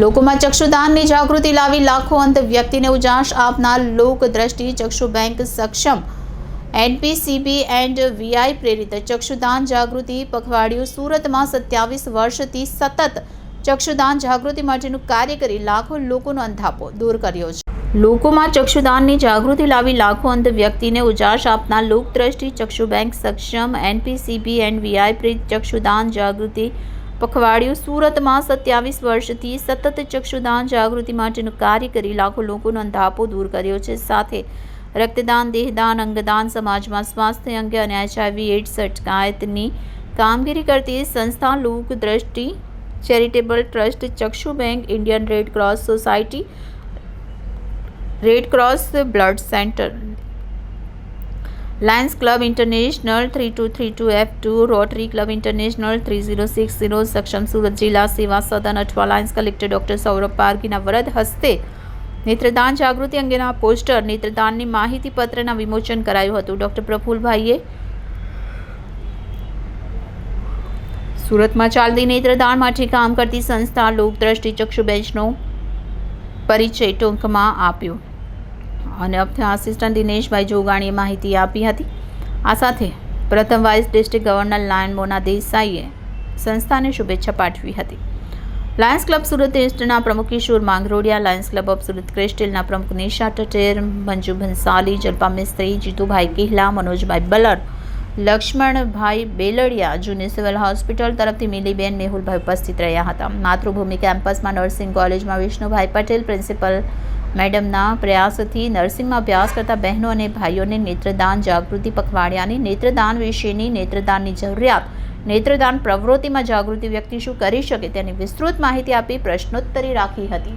લોકોમાં ચક્ષુદાનની જાગૃતિ લાવી લાખો અંધ વ્યક્તિને ઉજાસ આપનાર લોક દ્રષ્ટિ ચક્ષુ બેંક સક્ષમ. એનપીસીબી એન્ડ વીઆઈ પ્રેરિત ચક્ષુદાન જાગૃતિ પખવાડિયું સુરતમાં સત્યાવીસ વર્ષથી સતત ચક્ષુદાન જાગૃતિ માટેનું કાર્ય કરી લાખો લોકોનો અંધાપો દૂર કર્યો છે. લોકોમાં ચક્ષુદાનની જાગૃતિ લાવી લાખો અંધ વ્યક્તિને ઉજાસ આપનાર લોકદ્રષ્ટિ ચક્ષુ બેંક સક્ષમ એનપીસીબી એન્ડ વીઆઈ પ્રેરિત ચક્ષુદાન જાગૃતિ પખવાડિયું સુરતમાં સત્યાવીસ વર્ષથી સતત ચક્ષુદાન જાગૃતિ માટેનું કાર્ય કરી લાખો લોકોનો અંધાપો દૂર કર્યો છે. સાથે રક્તદાન, દેહદાન, અંગદાન, સમાજમાં સ્વાસ્થ્ય અંગે અને એચઆઈવી એડ્સ અટકાયતની કામગીરી કરતી સંસ્થા લોક દ્રષ્ટિ ચેરિટેબલ ટ્રસ્ટ, ચક્ષુ bank, Indian red cross society, red cross blood centre lions club international three two three two F two rotary club international three zero six zero સક્ષમ સુરત જિલ્લા સેવા સદન Athwa Lions collector doctor Saurabh પારગીના વરદ હસ્તે નેત્રદાન જાગૃતિ અંગેના પોસ્ટર, નેત્રદાનની માહિતી પત્રના વિમોચન કરાયું હતું. ડૉક્ટર પ્રફુલભાઈએ સુરતમાં ચાલતી નેત્રદાન માટે કામ કરતી સંસ્થા લોકદ્રષ્ટિ ચક્ષુ બેંચનો પરિચય ટૂંકમાં આપ્યો. અને આસિસ્ટન્ટ દિનેશભાઈ જોગાણીએ માહિતી આપી હતી. આ સાથે પ્રથમ vice district governor lion Mona દેસાઈએ સંસ્થાને શુભેચ્છા પાઠવી હતી. લાયન્સ ક્લબ સુરત ઇસ્ટના પ્રમુખ Kishor Mangrodiya, lions club of Surat ક્રિસ્ટેલના પ્રમુખ નિશા ટટેર મંજુ ભંસાલી જલ્પા મિસ્ત્રી જીતુભાઈ કિહલા, મનોજભાઈ બલર લક્ષ્મણભાઈ બેલડિયા જૂની સિવિલ હોસ્પિટલ તરફથી મિલીબેન મેહુલભાઈ ઉપસ્થિત રહ્યા હતા. માતૃભૂમિ કેમ્પસમાં નર્સિંગ કોલેજમાં વિષ્ણુભાઈ પટેલ, પ્રિન્સિપલ મેડમના પ્રયાસથી નર્સિંગમાં અભ્યાસ કરતા બહેનો અને ભાઈઓને નેત્રદાન જાગૃતિ પખવાડિયાની નેત્રદાન વિશેની નેત્રદાનની જરૂરિયાત, નેત્રદાન પ્રવૃત્તિમાં જાગૃતિ વ્યક્તિ શું કરી શકે તેની વિસ્તૃત માહિતી આપી પ્રશ્નોત્તરી રાખી હતી.